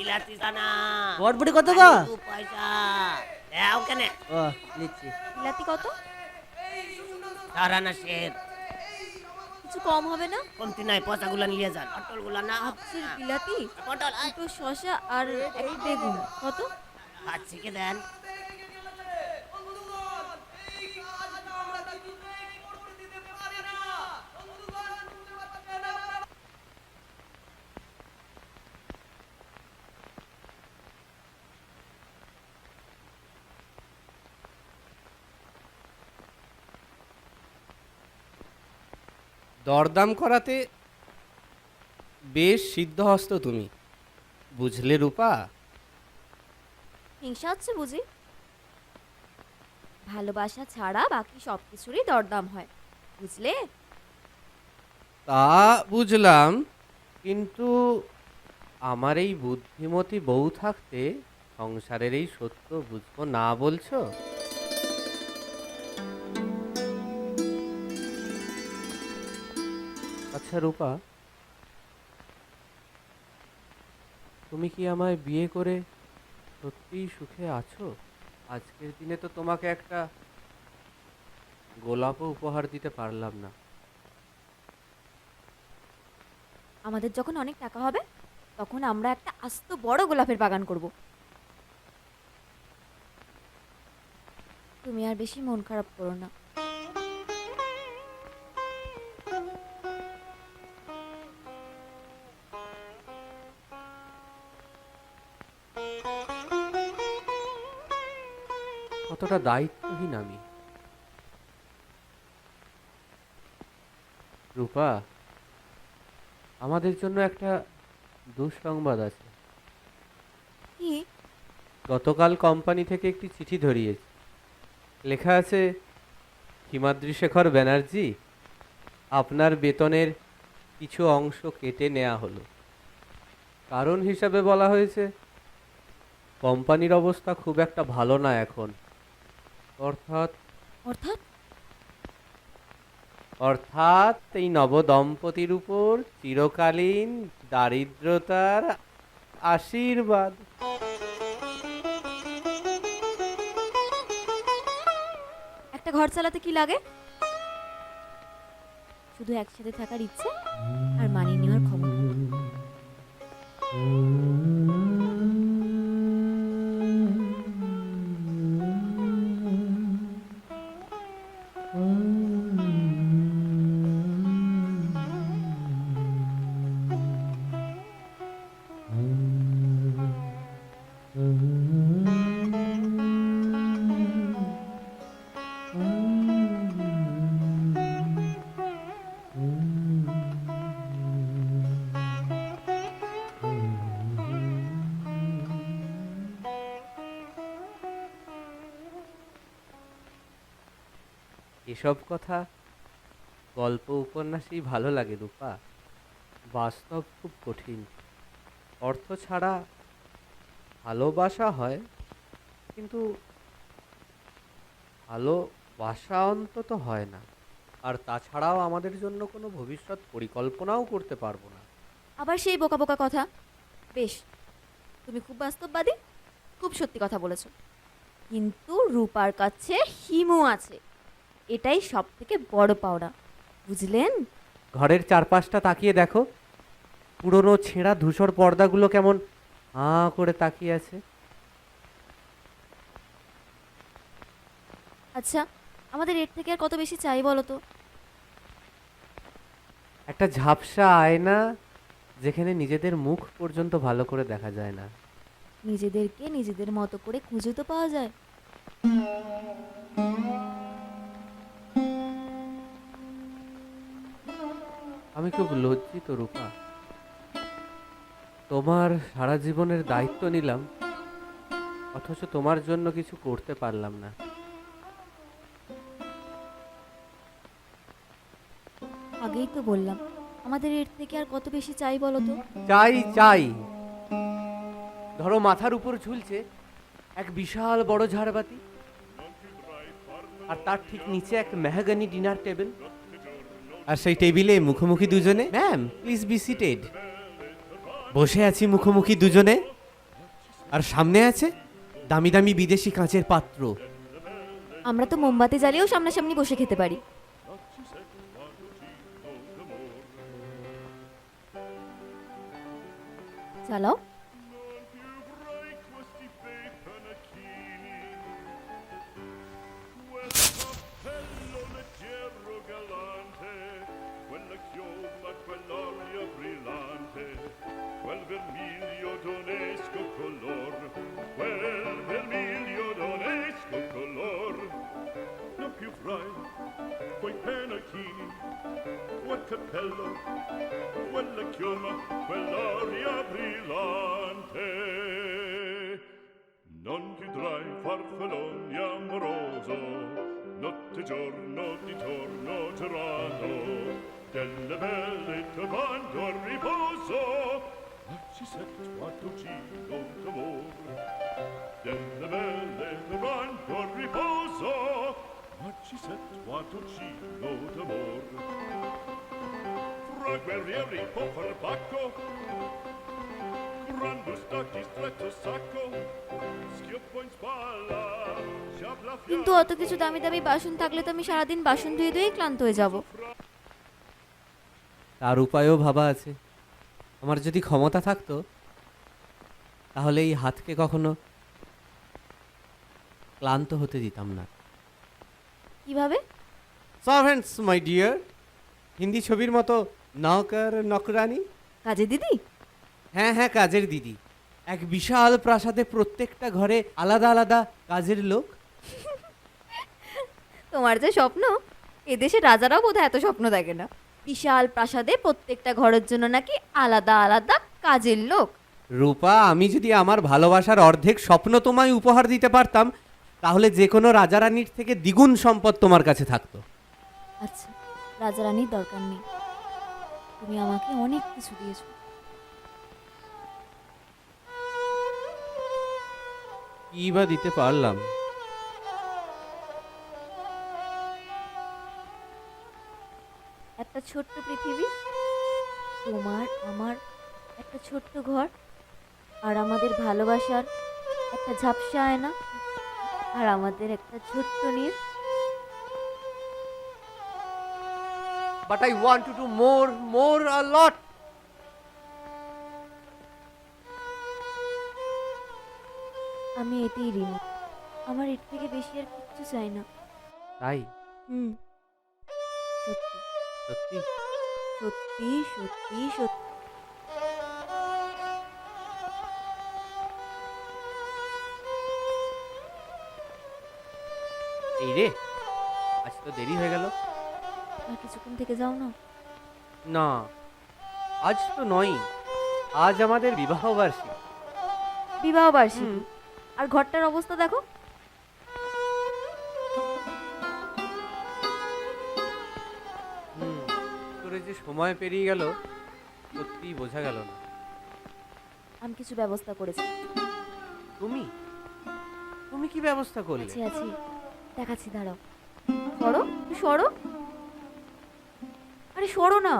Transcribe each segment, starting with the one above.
বিলাতি বটবটি কত গো? দু পয়সা। দাও কেন। ও নিচ্ছি। বিলাতি কত? সারানা শের। কিছু কম হবে না? কমতি নাই পয়সাগুলো নিয়ে যান। পটলগুলো না আপসের বিলাতি? পটল। দুটো শসা আর একটা বেগুন। কত? হাত কে দেন। দরদাম করাতে বেশ সিদ্ধহস্ত তুমি। বুঝলে রূপা? হিংসা হচ্ছে বুঝি? ভালোবাসা ছাড়া বাকি সব কিছুরই দরদাম হয় বুঝলে? তা বুঝলাম কিন্তু আমার এই বুদ্ধিমতী বউ থাকতে সংসারের এই সত্য বুঝব না বলছো? আচ্ছা রূপা তুমি কি আমায় বিয়ে করে সত্যিই সুখে আছো? আজকের দিনে তো তোমাকে একটা গোলাপও উপহার দিতে পারলাম না। আমাদের যখন অনেক টাকা হবে, তখন আমরা একটা আস্ত বড় গোলাপের বাগান করব। তুমি আর বেশি মন খারাপ করো না। কতটা দায়িত্বহীন আমি। রূপা আমাদের জন্য একটা দুঃসংবাদ আছে। কি? গতকাল কোম্পানি থেকে একটি চিঠি ধরিয়েছে। লেখা আছে হিমাদ্রি শেখর ব্যানার্জি আপনার বেতনের কিছু অংশ কেটে নেওয়া হলো। কারণ হিসাবে বলা হয়েছে কোম্পানির অবস্থা খুব একটা ভালো না এখন। অর্থাৎ অর্থাৎ? অর্থাৎ এই নবদম্পতির উপর চিরকালীন দারিদ্রতার আশীর্বাদ। একটা ঘর চালাতে কি লাগে? শুধু একসাথে থাকার ইচ্ছে আর মানিয়ে নেওয়ার ক্ষমতা। এসব কথা? গল্প উপন্যাসেই ভালো লাগে রূপা। বাস্তব খুব কঠিন। অর্থ ছাড়া ভালোবাসা হয়, কিন্তু ভালোবাসা অন্তত হয় না। আর তাছাড়াও আমাদের জন্য কোনো ভবিষ্যৎ পরিকল্পনাও করতে পারব না। আবার সেই বোকা বোকা কথা? বেশ, তুমি খুব বাস্তববাদী, খুব সত্যি কথা বলেছ। কিন্তু রূপার কাছে হিমু আছে। এটাই সব থেকে বড় পাওনা। বুঝলেন? ঘরের চারপাশটা তাকিয়ে দেখো। পুরনো ছেঁড়া ধূসর পর্দাগুলো কেমন হাঁ করে তাকিয়ে আছে। আচ্ছা আমাদের এর থেকে আর কত বেশি চাই বলো তো? একটা ঝাপসা আয়না যেখানে নিজেদের মুখ পর্যন্ত ভালো করে দেখা যায় না। নিজেদেরকে নিজেদের মতো করে খুঁজে তো পাওয়া যায়। আমি খুব লজ্জিত রূপা। তোমার সারা জীবনের দায়িত্ব নিলাম অথচ তোমার জন্য কিছু করতে পারলাম না। আগেই তো বললাম আমাদের এর থেকে আর কত বেশি চাই বলো তো? চাই চাই। ধরো মাথার উপর ঝুলছে এক বিশাল বড় ঝাড়বাতি আর তার ঠিক নিচে এক মেহাগানি ডিনার টেবিল। আর সেই টেবিলে মুখোমুখি দুজনে? ম্যাম প্লিজ বি সিটেড বসে আছি মুখোমুখি দুজনে। আর সামনে আছে দামি দামি বিদেশি কাঁচের পাত্র। আমরা তো মোমবাতি জ্বালিয়েও সামনাসামনি বসে খেতে পারি। চালাও। cappello, quella chioma, quell'aria brillante. Non chiudrai farfalloni amoroso, notte e giorno di torno girando, delle belle trovando a riposo. Ah, ci sei tu a guerrieri far pacco, Grande stacchi stretto sacco, schioppo in spalla, sciabla কিন্তু অত কিছু দামি দামি বাসন থাকলে তো আমি সারাদিন বাসন ধুয়ে ধুয়েই ক্লান্ত হয়ে যাব। তার উপায়ও ভাবা আছে। আমার যদি ক্ষমতা থাকতো তাহলে এই হাতকে কখনো ক্লান্ত হতে দিতাম না। কীভাবে? সার্ভেন্টস মাই ডিয়ার হিন্দি ছবির মতো নকর নকরানি? কাজে দিদি? হ্যাঁ হ্যাঁ কাজের দিদি। এক বিশাল প্রাসাদে প্রত্যেকটা ঘরে আলাদা আলাদা কাজের লোক। তোমার যে স্বপ্ন এদেশে রাজারাও বোধহয় এত স্বপ্ন দেখে না। বিশাল প্রাসাদে প্রত্যেকটা ঘরের জন্য নাকি আলাদা আলাদা কাজের লোক। রূপা আমি যদি আমার ভালোবাসার অর্ধেক স্বপ্ন তোমায় উপহার দিতে পারতাম তাহলে যে কোনো রাজারানীর থেকে দ্বিগুণ সম্পদ তোমার কাছে থাকতো। আচ্ছা রাজারানীর দরকার নেই। তুমি আমাকে অনেক কিছু দিয়েছ। কি বা দিতে পারলাম? একটা ছোট্ট পৃথিবী তোমার আমার একটা ছোট্ট ঘর আর আমাদের ভালোবাসার একটা ঝাপসা আয়না আর আমাদের একটা ছোট্ট নীর। But I want to do more more a lot আমি এতেই ঋণী। আমার এর থেকে বেশি আর কিচ্ছু চাই না। তাই? হুম। সত্যি। সত্যি? সত্যি সত্যি সত্যি। এই রে আজ তো দেরি হয়ে গেল। আর কিছুক্ষণ থেকে যাও না। না আজ তো নয় আজ আমাদের বিবাহ বার্ষিকী বিবাহ বার্ষিকী আর ঘরটার অবস্থা দেখো। হুম করে যে সময় পেরিয়ে গেল সত্যিই বোঝা গেল না। আমি কিছু ব্যবস্থা করেছি। তুমি? তুমি কি ব্যবস্থা করলে? আছি আছি। দেখাচ্ছি দাঁড়াও। সরো সরো। আরে সরো না।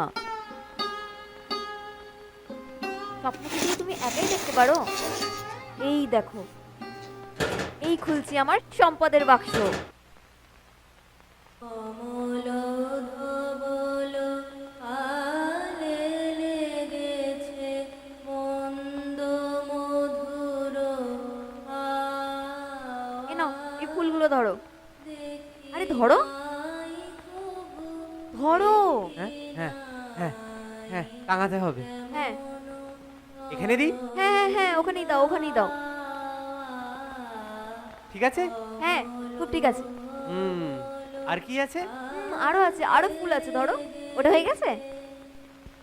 স্বপ্ন কি তুমি একাই দেখতে পারো? এই দেখো এই খুলছি আমার সম্পদের বাক্স। এই ফুলগুলো ধরো। এখানে দিই হ্যাঁ হ্যাঁ হ্যাঁ ওখানেই দাও ওখানেই দাও। ঠিক আছে? হ্যাঁ খুব ঠিক আছে। হুম আর কি আছে? হুম, আরও আছে আরও ফুল আছে ধরো। ওটা হয়ে গেছে?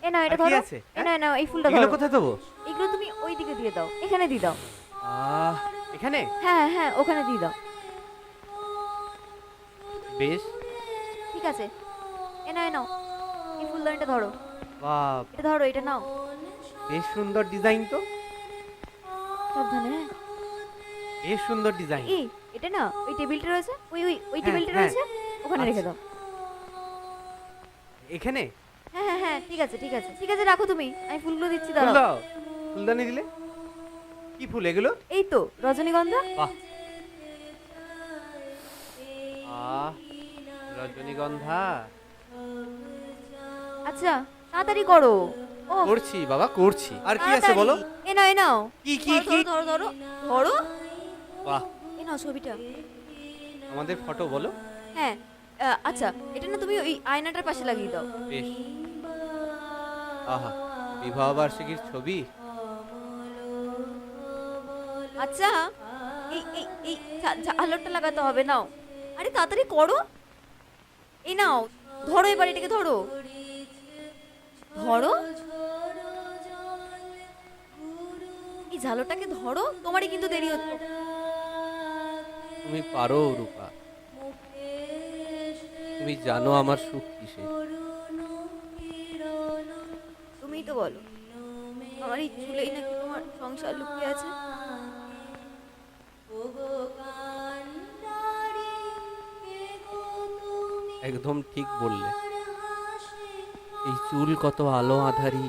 এ নাও এটা আর কি ধরো। আছে? এ হ্যাঁ? নাও নাও এই ফুলটা এগুলো ধরো। কোথায় দেবো? এগুলো তুমি ওই দিকে দিয়ে দাও এখানে দিয়ে দাও। আহ এখানে? হ্যাঁ হ্যাঁ হ্যাঁ ওখানে দিয়ে দাও। বেশ। ঠিক আছে। এ নাও এ নাও। এই ফুলদানিটা ধরো। বাপ। এটা ধরো এটা নাও। বেশ সুন্দর ডিজাইন তো। সাবধানে। বেশ সুন্দর ডিজাইন। এই এটা না ওই টেবিলটা রয়েছে? ওই ওই ওই হ্যাঁ, টেবিলটা হ্যাঁ। রয়েছে? ওখানে রেখে আচ্ছা। দাও। এখানে? হ্যাঁ হ্যাঁ হ্যাঁ ঠিক আছে ঠিক আছে। ঠিক আছে রাখো তুমি। আমি ফুলগুলো দিচ্ছি ফুল দাঁড়াও দাও। ফুলদানি দিলে? কি ফুল এগুলো? এই তো রজনীগন্ধা। বাহ। আহ রজনীগন্ধা। আচ্ছা তাড়াতাড়ি করো। করছি বাবা করছি। আর কি আছে বলো? এ নাও এ নাও। কি, কি, কি? ধরো ধরো ধরো। বাহ। এ নাও ছবিটা। আমাদের ফটো বলো। হ্যাঁ আচ্ছা এটা না তুমি ওই আয়নাটার পাশে লাগিয়ে দাও। বেশ। আহা বিবাহ বার্ষিকীর ছবি? আচ্ছা এই এই এই আলোটা লাগাতে হবে নাও। আরে তাড়াতাড়ি করো। এই নাও ধরো এবার এটাকে ধরো। ধরো। ঝালোটাকে ধরো তোমারই কিন্তু দেরি হচ্ছে। তুমি পারো রূপা। তুমি জানো আমার সুখ কিসে তুমিই তো বলো আমার এই চুলেই নাকি তোমার সংসার লুকিয়ে আছে? একদম ঠিক বললে। এই চুল কত আলো আধারি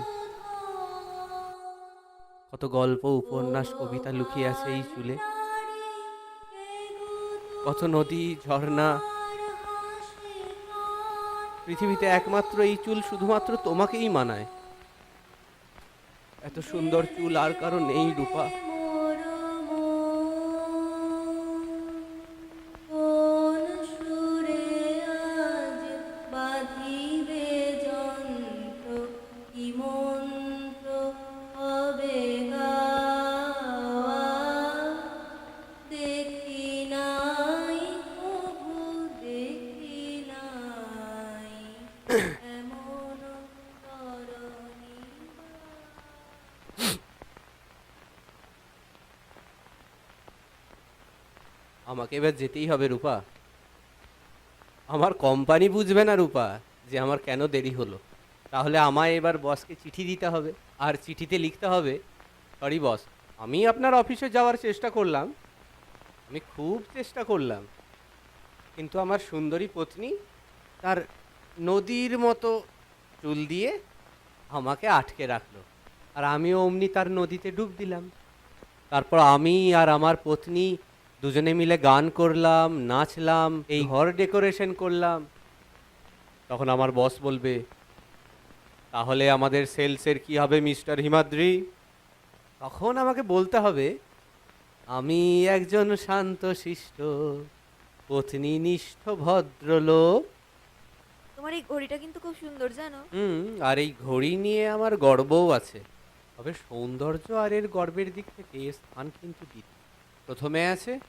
কত গল্প, উপন্যাস, কবিতা লুকিয়ে আছে এই চুলে। কত নদী, ঝর্ণা। পৃথিবীতে একমাত্র এই চুল শুধুমাত্র তোমাকেই মানায়। এত সুন্দর চুল আর কারও নেই রূপা। আমাকে এবার যেতেই হবে রূপা। আমার কোম্পানি বুঝবে না রূপা যে আমার কেন দেরি হলো। তাহলে আমায় এবার বসকে চিঠি দিতে হবে। আর চিঠিতে লিখতে হবে সরি বস আমি আপনার অফিসে যাওয়ার চেষ্টা করলাম। আমি খুব চেষ্টা করলাম। কিন্তু আমার সুন্দরী পত্নী তার নদীর মতো চুল দিয়ে আমাকে আটকে রাখল। আর আমিও অমনি তার নদীতে ডুব দিলাম। তারপর আমি আর আমার পত্নী দুজনে মিলে গান করলাম নাচলাম এই ঘর ডেকোরেশন করলাম। তখন আমার বস বলবে তাহলে আমাদের সেলসের কি হবে মিস্টার হিমাদ্রি? তখন আমাকে বলতে হবে আমি একজন শান্ত শিষ্ট পত্নী নিষ্ঠ ভদ্রলোক। তোমার এই ঘড়িটা কিন্তু খুব সুন্দর জানো? হুম আর এই ঘড়ি নিয়ে আমার গর্বও আছে। তবে সৌন্দর্য আর এর গর্বের দিক থেকে এর স্থান কিন্তু দ্বিতীয়। প্রথমে আছে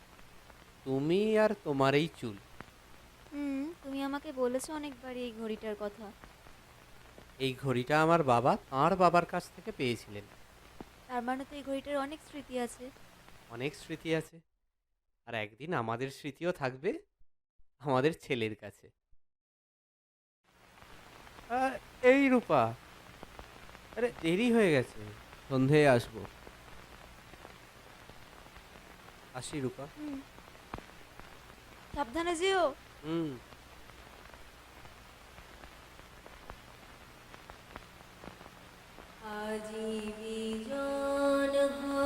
তুমি আর তোমার এই চুল। হুম তুমি আমাকে বলেছ অনেকবার এই ঘড়িটার কথা। এই ঘড়িটা আমার বাবা তাঁর বাবার কাছ থেকে পেয়েছিলেন। তার মানে তো এই ঘড়িটার অনেক স্মৃতি আছে। অনেক স্মৃতি আছে। আর একদিন আমাদের স্মৃতিও থাকবে আমাদের ছেলের কাছে। আহ, এই রূপা। আরে দেরি হয়ে গেছে সন্ধে আসব। আসি রূপা। সাবধানে যেও। হুম। আজি বিজন ঘরে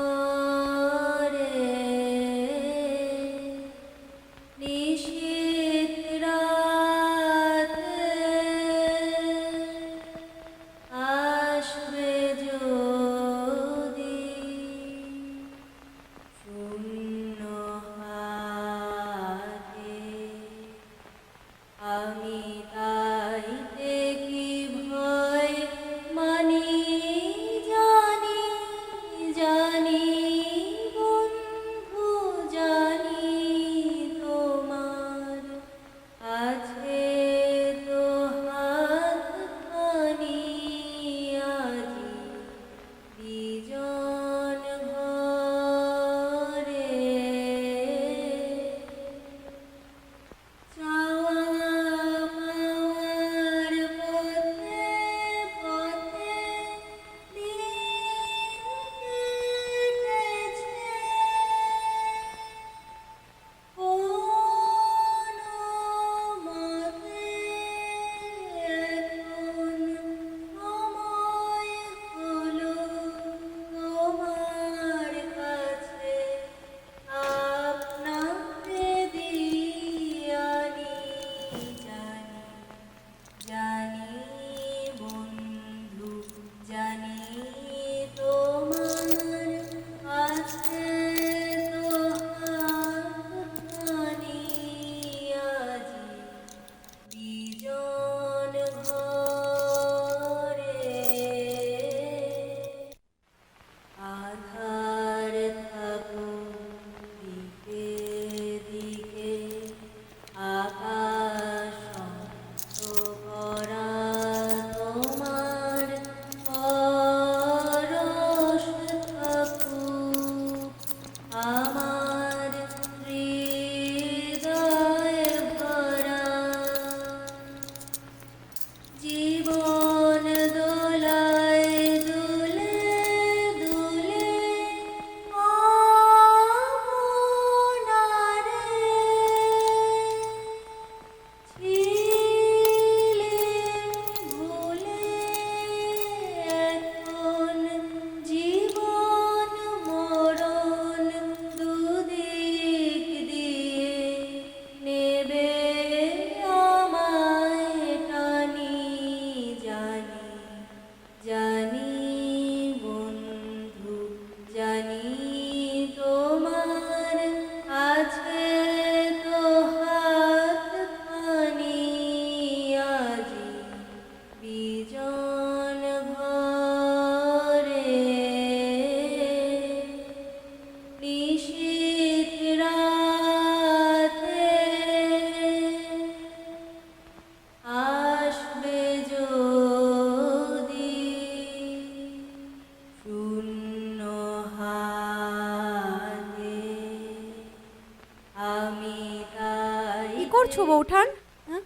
করছ বৌঠান হ্যাঁ?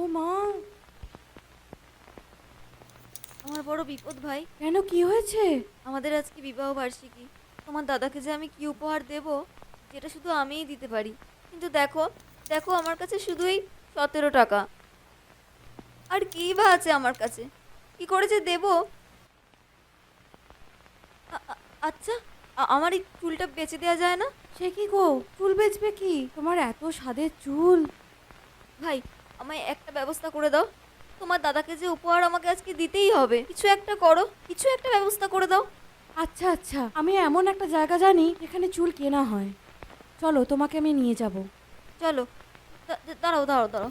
ও মা। আমার বড় বিপদ ভাই। কেন? কি হয়েছে? আমাদের আজকে বিবাহ বার্ষিকী। তোমার দাদাকে যে আমি কি উপহার দেব যেটা শুধু আমিই দিতে পারি। কিন্তু দেখো দেখো আমার কাছে শুধুই সতেরো টাকা। আর কী বা আছে আমার কাছে? কি করে যে দেব? আচ্ছা আমার এই চুলটা বেচে দেওয়া যায় না? সে কি গো? চুল বেচবে কি? তোমার এত স্বাদের চুল। ভাই আমায় একটা ব্যবস্থা করে দাও। তোমার দাদাকে যে উপহার আমাকে আজকে দিতেই হবে। কিছু একটা করো। কিছু একটা ব্যবস্থা করে দাও। আচ্ছা আচ্ছা। আমি এমন একটা জায়গা জানি যেখানে চুল কেনা হয়। চলো তোমাকে আমি নিয়ে যাব। চলো। দাঁড়াও দাঁড়াও দাঁড়াও।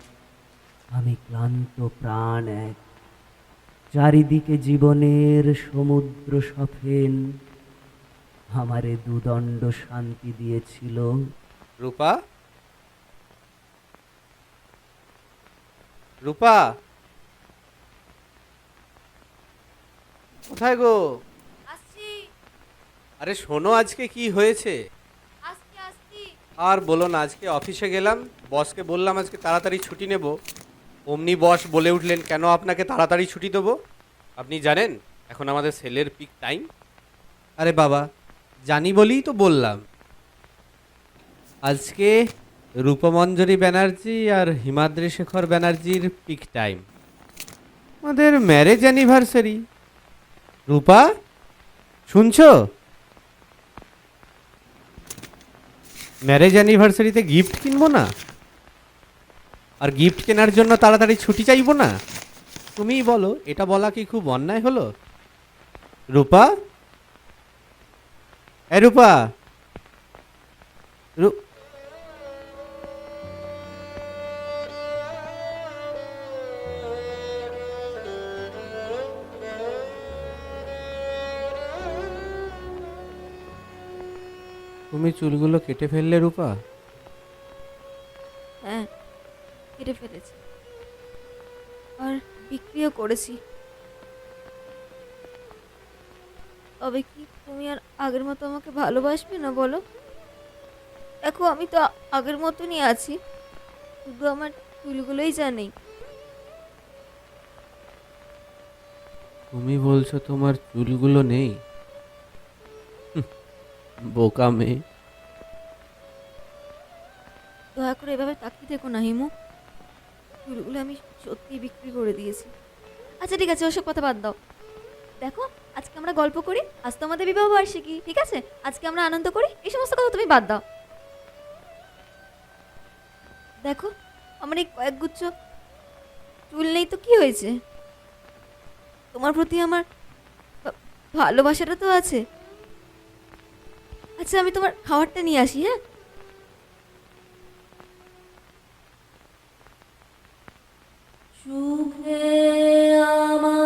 আমি ক্লান্ত প্রাণ এক। চারিদিকে জীবনের সমুদ্র সফেন। আমারে দুদণ্ড শান্তি দিয়েছিল। রূপা? রূপা? কোথায় গো? আসছি। আরে শোনো আজকে কি হয়েছে? আসছি আসছি। আর বলো না আজকে অফিসে গেলাম বসকে বললাম আজকে তাড়াতাড়ি ছুটি নেব। অমনি বস বলে উঠলেন, কেন আপনাকে তাড়াতাড়ি ছুটি দেবো? আপনি জানেন, এখন আমাদের সেলের পিক টাইম আরে বাবা, জানি বলেই তো বললাম। আজকে রূপমঞ্জরি ব্যানার্জি আর হিমাদ্রি শেখর ব্যানার্জির পিক টাইম আমাদের ম্যারেজ অ্যানিভার্সারি রূপা, শুনছো? ম্যারেজ অ্যানিভার্সারিতে গিফট কিনবো না? আর গিফট কেনার জন্য তাড়াতাড়ি ছুটি চাইব না। তুমিই বলো, এটা বলা কি খুব অন্যায় হলো? রূপা? এ রূপা! তুমি চুলগুলো কেটে ফেললে রূপা? কেটে ফেলেছি আর বিক্রিও করেছি। তবে কি তুমি আর আগের মতো আমাকে ভালোবাসবে না বলো? দেখো আমি তো আগের মতনই আছি। শুধু আমার চুলগুলোই জানেই তুমি বলছো তোমার চুলগুলো নেই? বোকা মেয়ে। দয়া করে এভাবে তাকিয়ে দেখো না হিমু। চুলগুলো আমি সত্যিই বিক্রি করে দিয়েছি। আচ্ছা ঠিক আছে, ওসব কথা বাদ দাও। দেখো, আজকে আমরা গল্প করি, আজ তো আমাদের বিবাহ বার্ষিকী, ঠিক আছে? আজকে আমরা আনন্দ করি, এই সমস্ত কথা তুমি বাদ দাও। দেখো, আমার এই কয়েকগুচ্ছ চুল নেই তো কি হয়েছে? তোমার প্রতি আমার ভালোবাসাটা তো আছে। আচ্ছা আমি তোমার খাবারটা নিয়ে আসি হ্যাঁ? সুখে আমায়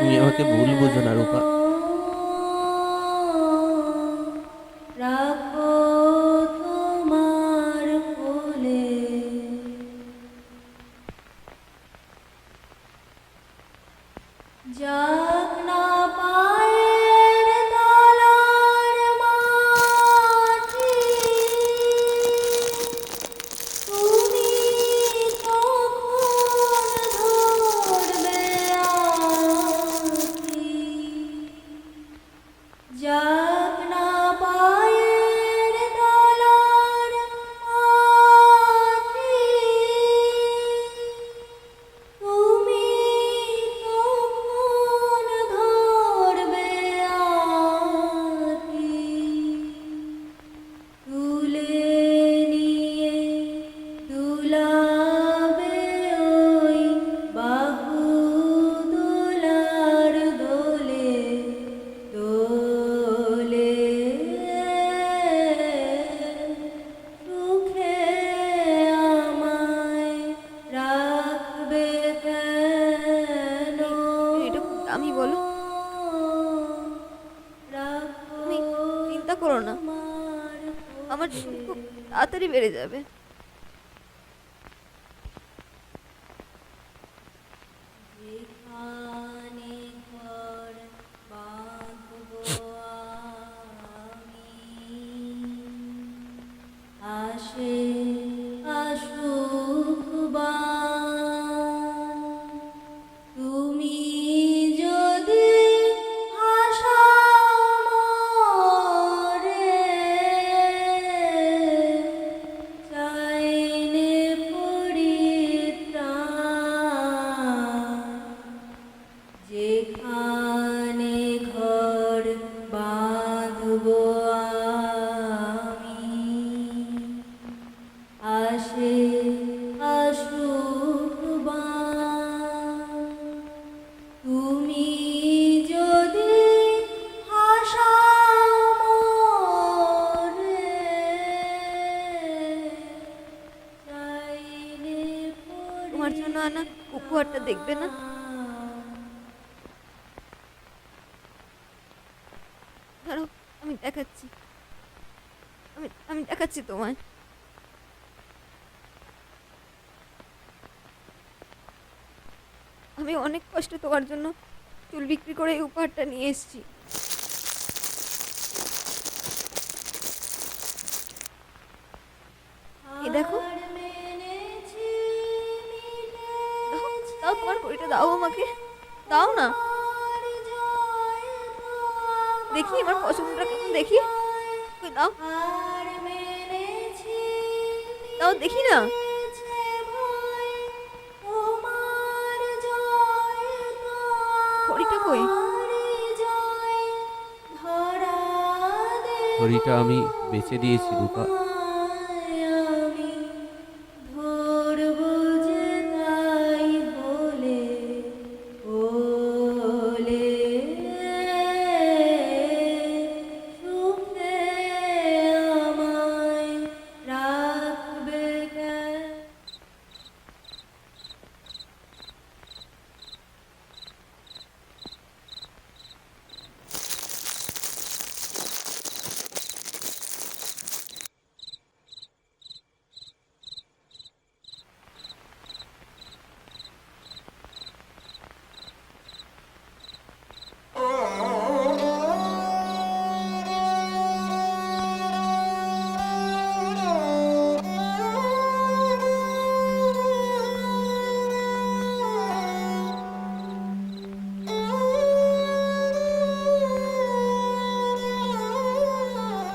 তুমি আমাকে ভুল বোঝো না, রূপা। তাড়াতাড়ি বেড়ে যাবে। উপহারটা না? ধরো, আমি দেখাচ্ছি। আমি আমি দেখাচ্ছি তোমায়। আমি অনেক কষ্ট তোমার জন্য চুল বিক্রি করে এই উপহারটা নিয়ে এসেছি। আমাকে দাও না। দেখি, আমার পছন্দটা কেমন দেখি। দাও। দাও, দেখি না। ঘড়িটা কই? আমি বেচে দিয়েছি, রূপা।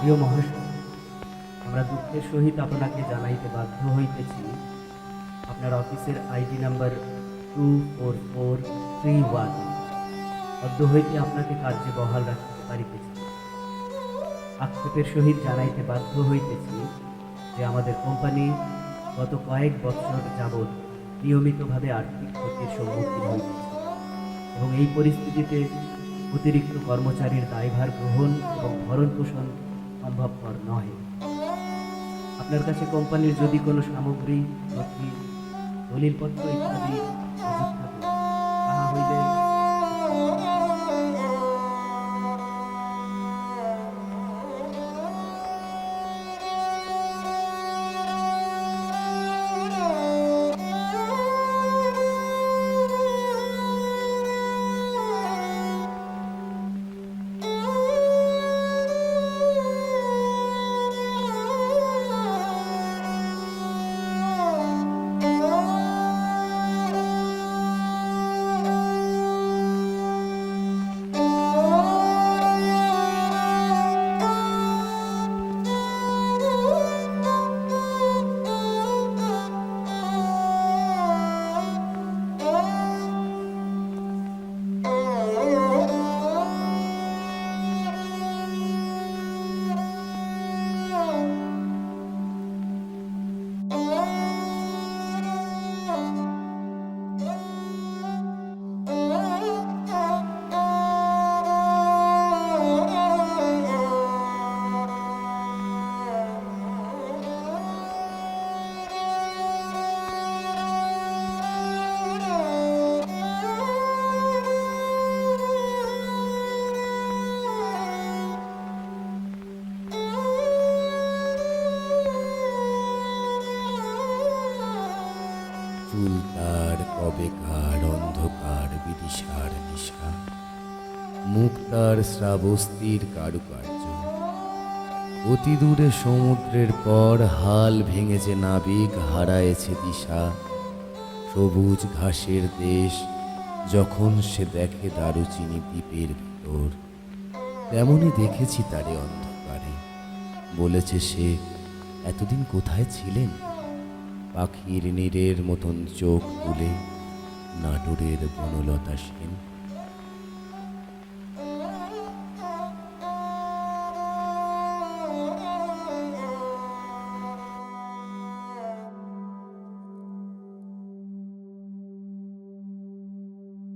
প্রিয় মহাশয় আমরা দুঃখের সহিত আপনাকে জানাইতে বাধ্য হইতেছি। আপনার অফিসের ID number two four four three one অদ্য হইতে আপনাকে কার্যে বহাল রাখতে পারিতেছি। আক্ষেপের সহিত জানাইতে বাধ্য হইতেছি যে আমাদের কোম্পানি গত কয়েক বছর যাবৎ নিয়মিতভাবে আর্থিক ক্ষতির সম্মুখীন হইতেছে এবং এই পরিস্থিতিতে অতিরিক্ত কর্মচারীর দায়ভার গ্রহণ এবং ভরণ পোষণ সম্ভবপর নয় আপনার কাছে কোম্পানির যদি কোনো সামগ্রী দলিলপত্র ইত্যাদি থাকে তাহা হইলে চুল তার কবেকার, অন্ধকার, বিদিশার নিশা। মুখ তার শ্রাবস্তির কারুকার্য। অতি দূরে সমুদ্রের পর হাল ভেঙেছে নাবিক, হারায়েছে দিশা। সবুজ ঘাসের দেশ যখন সে দেখে দারুচিনি দ্বীপের ভিতর, তেমনই দেখেছি তারে অন্ধকারে। বলেছে সে, এতদিন কোথায় ছিলেন? পাখির নীরের মতন চোখ তুলে নাটুরের বনলতা সেন